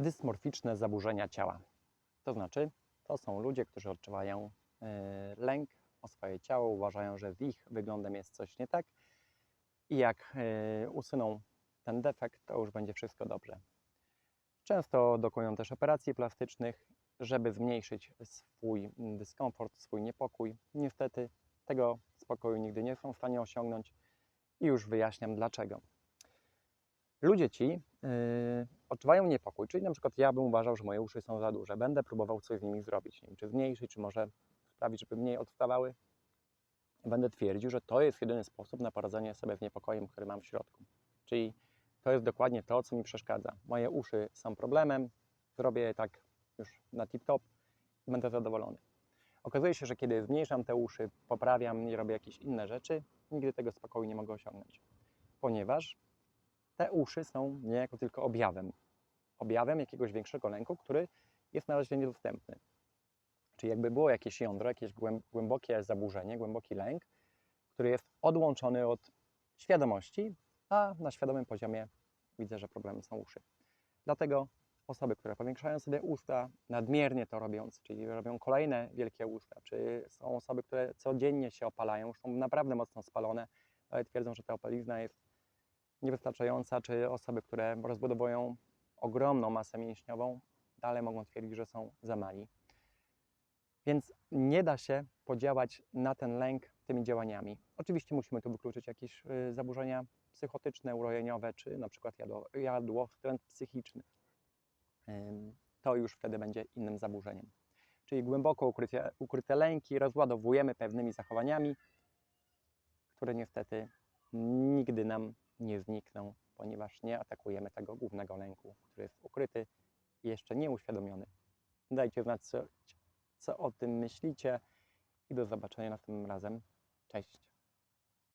dysmorficzne zaburzenia ciała. To znaczy, to są ludzie, którzy odczuwają e, lęk o swoje ciało, uważają, że z ich wyglądem jest coś nie tak i jak e, usuną ten defekt, to już będzie wszystko dobrze. Często dokonują też operacji plastycznych, żeby zmniejszyć swój dyskomfort, swój niepokój. Niestety tego spokoju nigdy nie są w stanie osiągnąć i już wyjaśniam dlaczego. Ludzie ci yy, odczuwają niepokój, czyli na przykład ja bym uważał, że moje uszy są za duże, będę próbował coś z nimi zrobić, nie wiem, czy zmniejszyć, czy może sprawić, żeby mniej odstawały. Będę twierdził, że to jest jedyny sposób na poradzenie sobie z niepokojem, który mam w środku. Czyli to jest dokładnie to, co mi przeszkadza. Moje uszy są problemem, zrobię je tak już na tip-top i będę zadowolony. Okazuje się, że kiedy zmniejszam te uszy, poprawiam i robię jakieś inne rzeczy, nigdy tego spokoju nie mogę osiągnąć. Ponieważ te uszy są niejako tylko objawem. Objawem jakiegoś większego lęku, który jest na razie niedostępny. Czyli jakby było jakieś jądro, jakieś głęb- głębokie zaburzenie, głęboki lęk, który jest odłączony od świadomości, a na świadomym poziomie widzę, że problemem są uszy. Dlatego osoby, które powiększają sobie usta, nadmiernie to robiąc, czyli robią kolejne wielkie usta, czy są osoby, które codziennie się opalają, już są naprawdę mocno spalone, ale twierdzą, że ta opalizna jest niewystarczająca, czy osoby, które rozbudowują ogromną masę mięśniową, dalej mogą twierdzić, że są za mali. Więc nie da się podziałać na ten lęk tymi działaniami. Oczywiście musimy tu wykluczyć jakieś y, zaburzenia psychotyczne, urojeniowe, czy na przykład jadło, jadłostręt psychiczny. To już wtedy będzie innym zaburzeniem. Czyli głęboko ukryte, ukryte lęki rozładowujemy pewnymi zachowaniami, które niestety nigdy nam nie znikną, ponieważ nie atakujemy tego głównego lęku, który jest ukryty i jeszcze nieuświadomiony. Dajcie znać, co, co o tym myślicie i do zobaczenia następnym razem. Cześć!